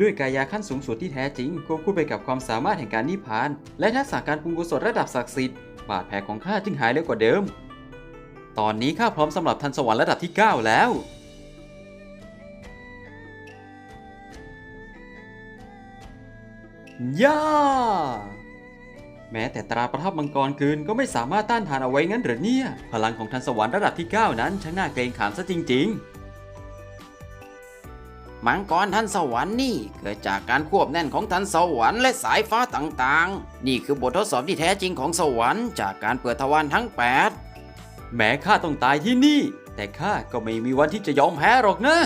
ด้วยกายาขั้นสูงสุดที่แท้จริงควบคู่ไปกับความสามารถแห่งการนิพพาน และทักษะการปรุงกุศลระดับศักดิ์สิทธิ์บาดแผลของข้าจึงหายเร็วกว่าเดิม ตอนนี้ข้าพร้อมสำหรับทันสวรรค์ระดับที่ 9 แล้วย่าแม้แต่ตราประทับมังกรคืนก็ไม่สามารถต้านทานเอาไว้งั้นหรือเนี่ย พลังของทันสวรรค์ระดับที่ 9 นั้นช่างน่าเกรงขามซะจริง มังกรทันสวรรค์นี่เกิดจากการควบแน่นของทันสวรรค์และสายฟ้าต่างๆ นี่คือบททดสอบที่แท้จริงของสวรรค์จากการเปิดทวารทั้งๆแม้ข้าต้องตายที่นี่ แต่ข้าก็ไม่มีวันที่จะยอมแพ้หรอกนะ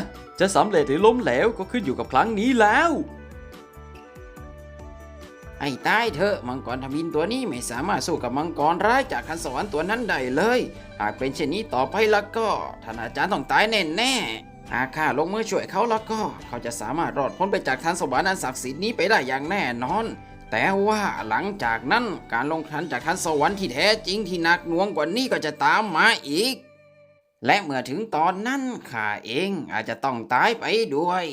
จะสำเร็จหรือล้มเหลวก็ขึ้นอยู่กับครั้งนี้แล้ว8ให้ตายเถอะมังกรทมินตัวนี้ไม่สามารถสู้กับมังกรร้ายจากทันสวรรค์ตัวนั้นได้เลย หากเป็นเช่นนี้ต่อไปแล้วก็ท่านอาจารย์ต้องตายแน่แน่ หากข้าลงมือช่วยเขาแล้วก็เขาจะสามารถรอดพ้นไปจากทันสวรรค์อันศักดิ์สิทธิ์นี้ไปได้อย่างแน่นอน แต่ว่าหลังจากนั้นการลงทันจากทันสวรรค์ที่แท้จริงที่หนักหน่วงกว่านี้ก็จะตามมาอีก และเมื่อถึงตอนนั้นข้าเองอาจจะต้องตายไปด้วย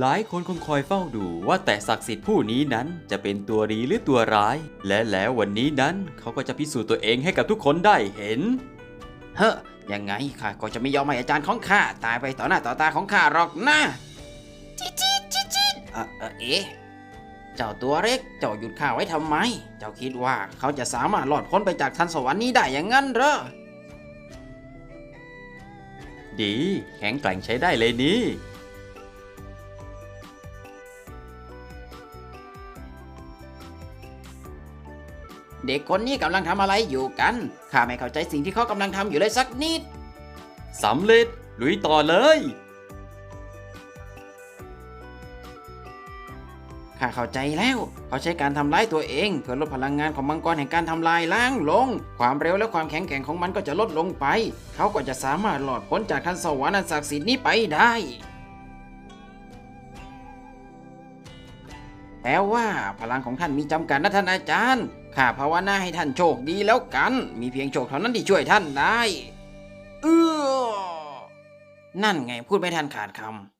หลายคนคงคอยเฝ้าดูว่าแต่ศักดิ์สิทธิ์ผู้นี้นั้นจะเป็นตัวดีหรือตัวร้าย และแล้ววันนี้นั้นเขาก็จะพิสูจน์ตัวเองให้กับทุกคนได้เห็น เฮ้อยังไงข้าก็จะไม่ยอมให้อาจารย์ของข้าตายไปต่อหน้าต่อตาของข้าหรอกนะจิจิจิจิเออเออเอ๊ะเจ้าตัวเล็กเจ้าหยุดข้าไว้ทำไม เจ้าคิดว่าเขาจะสามารถหลอดพ้นไปจากทันสวรรค์นี้ได้อย่างนั้นเหรอ ดี แข็งแกร่งใช้ได้เลยนี่ เด็กคนนี้กำลังทำอะไรอยู่กัน ข้าไม่เข้าใจสิ่งที่เขากำลังทำอยู่เลยสักนิดสำเร็จลุยต่อเลย ข้าเข้าใจแล้ว เขาใช้การทำร้ายตัวเอง เพื่อลดพลังงานของมังกรแห่งการทำลายล้างลง ความเร็วและความแข็งแกร่งของมันก็จะลดลงไป เขาก็จะสามารถหลอดพ้นจากทันสวรรค์อันศักดิ์สิทธิ์นี้ไปได้แต่ว่าพลังของท่านมีจำกัดนะท่านอาจารย์ ข้าภาวนาให้ท่านโชคดีแล้วกัน มีเพียงโชคเท่านั้นที่ช่วยท่านได้ เออนั่นไงพูดไม่ทันขาดคำ